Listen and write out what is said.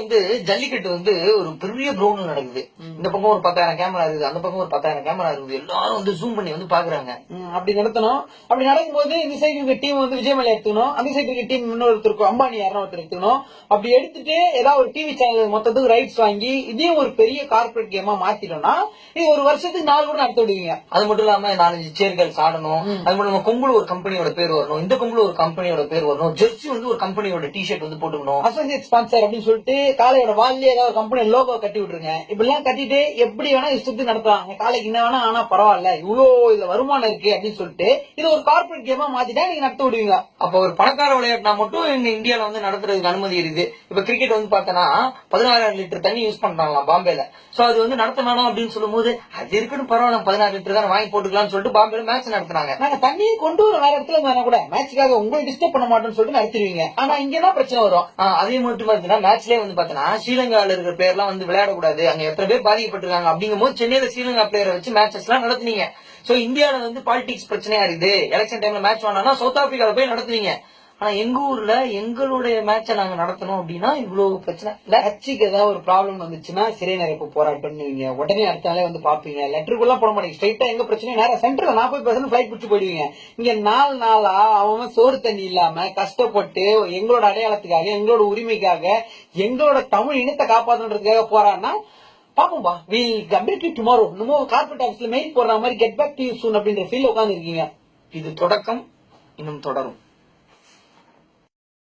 வந்து ஜல்லிக்கட்டு வந்து ஒரு பெரிய கிரௌண்ட் நடக்குது. இந்த பக்கம் ஒரு பத்தாயிரம் கேமரா இருக்குது அந்த பக்கம் ஒரு பத்தாயிரம் கேமரா இருக்குது. எல்லாரும் வந்து ஜூம் பண்ணி வந்து பாக்குறாங்க. அப்படி நடத்தணும். அப்படி நடக்கும்போது இந்த சைடு இருக்க டீம் வந்து விஜய் மலை எடுத்துக்கணும். அந்த சைடு இருக்க டீம் இன்னொருத்தர் இருக்கும் அம்பானி யாரும் ஒருத்தர் எடுத்துக்கணும். அப்படி எடுத்துட்டு ஏதாவது ஒரு டிவி சேனல் மொத்தத்துக்கு ரைட்ஸ் வாங்கி இதையும் ஒரு பெரிய கார்பரேட் கேமா மாத்திட்டோம்னா இது ஒரு வருஷத்துக்கு நாலு கூட நடத்த விடுவீங்க. அது மட்டும் இல்லாம நாலஞ்சு சேர்கள் ஆடணும் அது மட்டும் இல்லாம கொம்புல ஒரு கம்பெனியோட பேர் வரணும். இந்த கொம்புல ஒரு கம்பெனியோட பேர் வரணும். ஜெர்சி வந்து ஒரு கம்பெனியோட டி ஷர்ட் வந்து போட்டுக்கணும். அசோசியேட் ஸ்பான்சர் அப்படின்னு சொல்லிட்டு காலையோட வால்லே ஏதாவது கம்பெனி லோகோ கட்டி விட்டுருங்க. இப்படிலாம் கட்டிட்டு எப்படி வேணா இஷ்டத்துக்கு நடத்துவாங்க காலைக்கு என்ன வேணா ஆனா பரவாயில்ல. இவ்வளோ இதுல வருமானம் இருக்கு அப்படின்னு சொல்லிட்டு இது ஒரு கார்பரேட் கேமா மாத்திட்டா நீங்க நடத்த விடுவீங்க அப்ப ஒரு பணக்கார விளையாட்டுனா மட்டும் எங்க இந்தியால வந்து நடத்துறதுக்கு அனுமதி இருக்குது. இப்ப கிரிக்கெட் வந்து பார்த்தனா பதினாறாயிரம் லிட்டர் தண்ணி யூஸ் பண்றாங்களா பாம்பேல. சோ அது வந்து நடத்த வேணாம் அப்படின்னு சொல்லும்போது அது இருக்குன்னு பரவாயில்ல. பதினாறு லிட்டர் தான் வாங்கி போட்டுக்கலாம்னு சொல்லிட்டு பாம்பேல மேட்ச் நடத்துனாங்க. நாங்க தண்ணியை கொண்டு வர வேற இடத்துல வேணா கூட மேட்சுக்காக உங்களை டிஸ்டர்ப் பண்ண மாட்டோம்னு சொல்லிட்டு நடத்திடுவீங்க. ஆனா இங்கதான் பிரச்சனை வரும். ஆஹ் அதே மட்டும் பாத்தீங்கன்னா மேட்ச்லயே வந்து பாத்தீங்கன்னா ஸ்ரீலங்கால இருக்கிற பிளேயர் எல்லாம் வந்து விளையாடக்கூடாது. அங்க எத்தனை பேர் பாதிக்கப்பட்டிருக்காங்க அப்படிங்கும் போது சென்னையில ஸ்ரீலங்கா பிளேயரை வச்சு மேட்சஸ் எல்லாம் நடத்துனீங்க. சோ இந்தியால வந்து பாலிடிக்ஸ் பிரச்சனையா இருக்குது. எலெக்ஷன் டைம்ல மேட்ச் வேணாம்னா சவுத் ஆப்பிரிக்கால போய் நடத்துனீங்க. ஆனா எங்க ஊர்ல எங்களுடைய மேட்சை நாங்க நடத்தணும் அப்படின்னா இவ்வளவு பிரச்சனை. இல்ல கட்சிக்கு ஏதாவது ஒரு ப்ராப்ளம் வந்துச்சுன்னா சிறை நிறைப்பு போராட்டம் பண்ணுவீங்க உடனே அடுத்த நாளே வந்து பாப்பீங்க லெட்டருக்குள்ள போட மாட்டீங்க. ஸ்ட்ரைட்டா எங்க பிரச்சனை நேரம் சென்டர்ல நாற்பது பர்சன்ட் ஃபிளைட் பிடிச்சு போயிடுவீங்க. இங்க நாலு நாளா அவன் சோறு தண்ணி இல்லாம கஷ்டப்பட்டு எங்களோட அடையாளத்துக்காக எங்களோட உரிமைக்காக எங்களோட தமிழ் இனத்தை காப்பாற்றணுன்றதுக்காக போறான்னா பாப்போம்பா. வில் அப்டேட் டுமாரோ இன்னமும் கார்பரேட் ஆஃபீஸ்ல மெயில் போடுற மாதிரி get back to you soon அப்படின்ற ஃபீல் உட்காந்துருக்கீங்க இது தொடக்கம் இன்னும் தொடரும்.